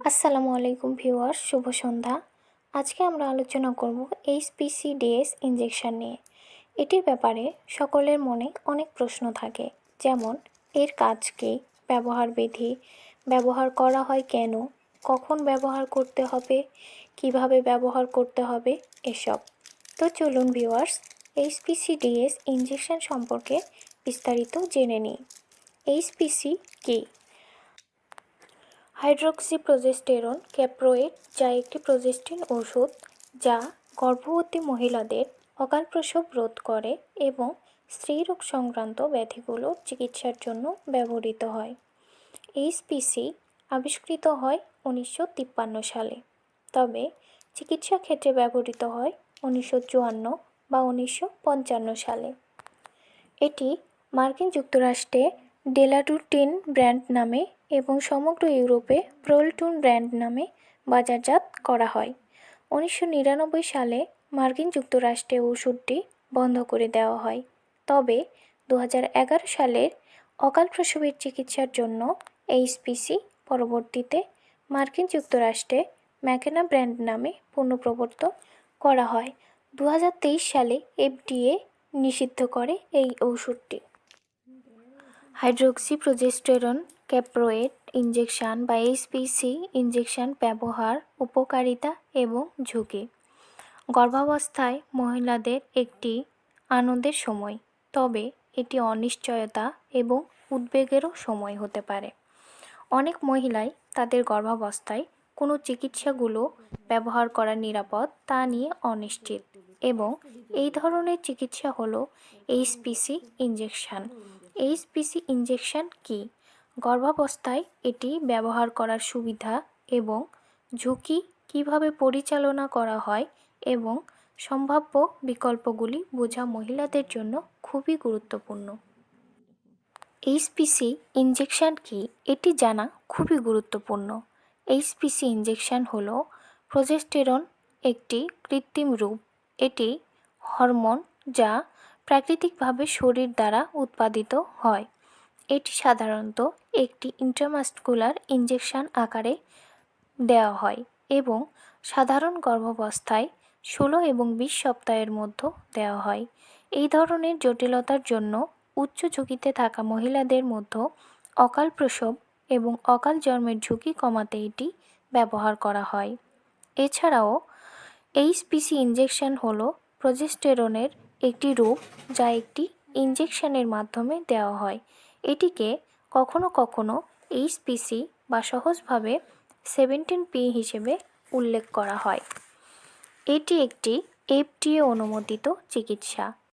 আসসালামু আলাইকুম ভিউয়ার্স, শুভ সন্ধ্যা। আজকে আমরা আলোচনা করব এইচপিসিডিএস ইঞ্জেকশন নিয়ে। এটির ব্যাপারে সকলের মনে অনেক প্রশ্ন থাকে, যেমন, এর কাজ কী? ব্যবহার বিধি? ব্যবহার করা হয় কেন? কখন ব্যবহার করতে হবে? কীভাবে ব্যবহার করতে হবে? এসব। তো চলুন ভিউয়ার্স এইচপিসিডিএস ইঞ্জেকশন সম্পর্কে বিস্তারিত জেনে নিই। এইচপিসি কী? হাইড্রোক্সিপ্রোজেস্টেরন ক্যাপ্রোয়েট, যা একটি প্রজেস্টিন ওষুধ যা গর্ভবতী মহিলাদের অকাল প্রসব রোধ করে এবং স্ত্রীরোগ সংক্রান্ত ব্যাধিগুলোর চিকিৎসার জন্য ব্যবহৃত হয়। এইচপিসি আবিষ্কৃত হয় উনিশশো তিপ্পান্ন সালে, তবে চিকিৎসা ক্ষেত্রে ব্যবহৃত হয় উনিশশো চুয়ান্ন বা উনিশশো পঞ্চান্ন সালে। এটি মার্কিন যুক্তরাষ্ট্রে ডেলাটুটিন ব্র্যান্ড নামে এবং সমগ্র ইউরোপে প্রোলটুন ব্র্যান্ড নামে বাজারজাত করা হয়। উনিশশো নিরানব্বই সালে মার্কিন যুক্তরাষ্ট্রে ওষুধটি বন্ধ করে দেওয়া হয়। তবে দু এগারো সালের অকাল প্রসবের চিকিৎসার জন্য এইচপিসি পরবর্তীতে মার্কিন যুক্তরাষ্ট্রে ম্যাকেনা ব্র্যান্ড নামে পুনঃপ্রবর্তন করা হয়। দু হাজার তেইশ সালে এফডিএ নিষিদ্ধ করে এই ওষুধটি। হাইড্রোক্সিপ্রোজেস্টেরন, ক্যাপ্রোয়েট ইঞ্জেকশন বা এইচপিসি ইঞ্জেকশন ব্যবহার, উপকারিতা এবং ঝুঁকি। গর্ভাবস্থায় মহিলাদের একটি আনন্দের সময়, তবে এটি অনিশ্চয়তা এবং উদ্বেগেরও সময় হতে পারে। অনেক মহিলাই তাদের গর্ভাবস্থায় কোনো চিকিৎসাগুলো ব্যবহার করা নিরাপদ তা নিয়ে অনিশ্চিত এবং এই ধরনের চিকিৎসা হলো এইচপিসি ইঞ্জেকশন এইচপিসি ইঞ্জেকশন কী? গর্ভাবস্থায় এটি ব্যবহার করার সুবিধা এবং ঝুঁকি কীভাবে পরিচালনা করা হয় এবং সম্ভাব্য বিকল্পগুলি বোঝা মহিলাদের জন্য খুবই গুরুত্বপূর্ণ। এইচপিসি ইঞ্জেকশন কি? এটি জানা খুবই গুরুত্বপূর্ণ। এইচপিসি ইঞ্জেকশন হল প্রজেস্টেরন একটি কৃত্রিম রূপ। এটি হরমোন যা প্রাকৃতিকভাবে শরীর দ্বারা উৎপাদিত হয়। এটি সাধারণত একটি ইন্ট্রামাস্কুলার ইঞ্জেকশন আকারে দেওয়া হয় এবং সাধারণ গর্ভাবস্থায় ষোলো এবং বিশ সপ্তাহের মধ্যে দেওয়া হয়। এই ধরনের জটিলতার জন্য উচ্চ ঝুঁকিতে থাকা মহিলাদের মধ্যে অকাল প্রসব এবং অকাল জন্মের ঝুঁকি কমাতে এটি ব্যবহার করা হয়। এছাড়াও এইচপিসি ইঞ্জেকশন হলো প্রজেস্টেরনের একটি রূপ যা একটি ইঞ্জেকশনের মাধ্যমে দেওয়া হয়। এটিকে কখনো কখনো এইচপিসি বা সহজভাবে সেভেন্টিন পি হিসেবে উল্লেখ করা হয়। এটি একটি এফডিএ অনুমোদিত চিকিৎসা।